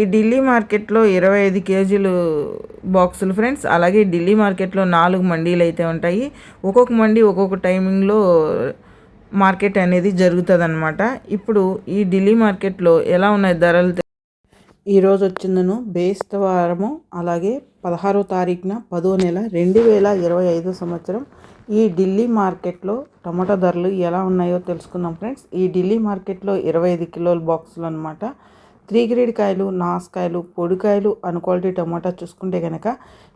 ఈ ఢిల్లీ మార్కెట్లో ఇరవై ఐదు కేజీలు బాక్సులు ఫ్రెండ్స్. అలాగే ఢిల్లీ మార్కెట్లో నాలుగు మండీలు అయితే ఉంటాయి. ఒక్కొక్క మండీ ఒక్కొక్క టైమింగ్లో మార్కెట్ అనేది జరుగుతుంది ఇప్పుడు ఈ ఢిల్లీ మార్కెట్లో ఎలా ఉన్నాయి ధరలు? ఈరోజు వచ్చిందను బేస్తవారము అలాగే పదహారో తారీఖున పదో నెల రెండు వేల ఇరవై ఐదు సంవత్సరం. ఈ ఢిల్లీ మార్కెట్లో టమాటా ధరలు ఎలా ఉన్నాయో తెలుసుకుందాం ఫ్రెండ్స్. ఈ ఢిల్లీ మార్కెట్లో ఇరవై ఐదు కిలోల బాక్సులు అనమాట త్రీ గ్రేడ్ కాయలు నాసుకాయలు పొడికాయలు అన్ క్వాలిటీ టమాటా చూసుకుంటే కనుక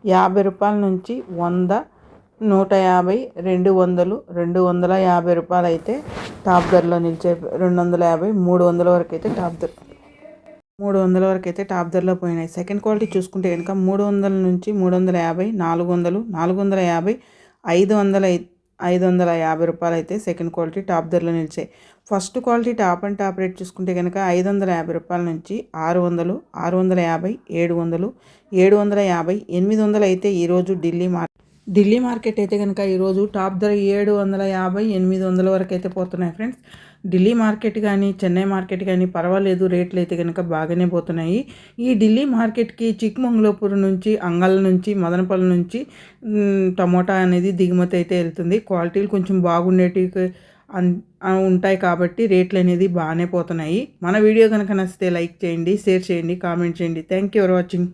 యాభై రూపాయల నుంచి వంద నూట యాభై రెండు వందలు రెండు వందల యాభై రూపాయలు అయితే టాప్ ధరలో నిలిచే రెండు వందల యాభై మూడు వందల వరకు అయితే టాప్ ధర మూడు వందల వరకు అయితే టాప్ ధరలో పోయినాయి. సెకండ్ క్వాలిటీ చూసుకుంటే కనుక మూడు వందల నుంచి మూడు వందల యాభై నాలుగు వందలు నాలుగు వందల యాభై ఐదు వందల ఐదు వందల యాభై రూపాయలు అయితే సెకండ్ క్వాలిటీ టాప్ ధరలో నిలిచాయి. First quality top and top rate చూసుకుంటే కనుక ఐదు వందల యాభై రూపాయల నుంచి ఆరు వందలు ఆరు వందల యాభై ఏడు వందలు ఏడు వందల యాభై ఎనిమిది వందలు అయితే ఈరోజు ఢిల్లీ మార్కెట్ ఢిల్లీ మార్కెట్ అయితే కనుక ఈరోజు టాప్ ధర ఏడు వందల యాభై ఎనిమిది వందల వరకు అయితే పోతున్నాయి ఫ్రెండ్స్. ఢిల్లీ మార్కెట్ కానీ చెన్నై మార్కెట్ కానీ పర్వాలేదు రేట్లు అయితే కనుక బాగానే పోతున్నాయి. ఈ ఢిల్లీ మార్కెట్కి చిక్మంగళూపూర్ నుంచి అంగళ్ళ నుంచి మదనపల్లి నుంచి టమోటా అనేది దిగుమతి అయితే వెళ్తుంది. క్వాలిటీలు కొంచెం బాగుండేటివి ఉంటాయి కాబట్టి రేట్లు అనేది బాగానే పోతున్నాయి. మన వీడియో కనుక నచ్చితే లైక్ చేయండి షేర్ చేయండి కామెంట్ చేయండి. Thank you for watching